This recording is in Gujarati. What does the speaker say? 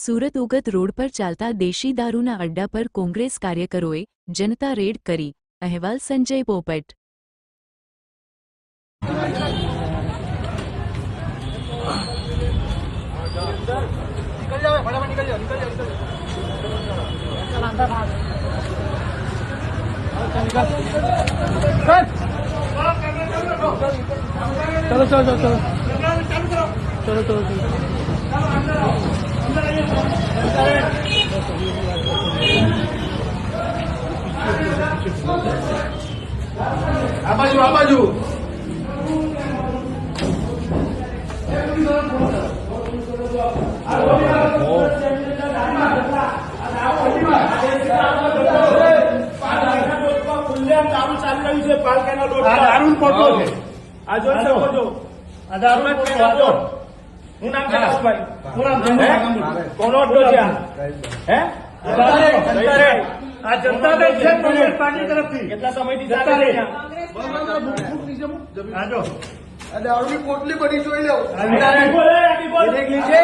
સુરત ઉગત રોડ પર ચાલતા દેશી દારૂના અડ્ડા પર કોંગ્રેસ કાર્યકરોએ જનતા રેડ કરી. અહેવાલ સંજય પોપટ. ચલો ચલો ચલો. ચલો ચલો ચલો. આ બાજુ આ બાજુ દારૂ પોટલો છે. આ શકો છો આ દારૂ હતો હું નામ છે હે? આ? જનતા છે કોંગ્રેસ પાર્ટી તરફથી. કેટલા સમયથી દારૂની પોટલી બની જોઈ લો. આ બોલે, આગી બોલ. છે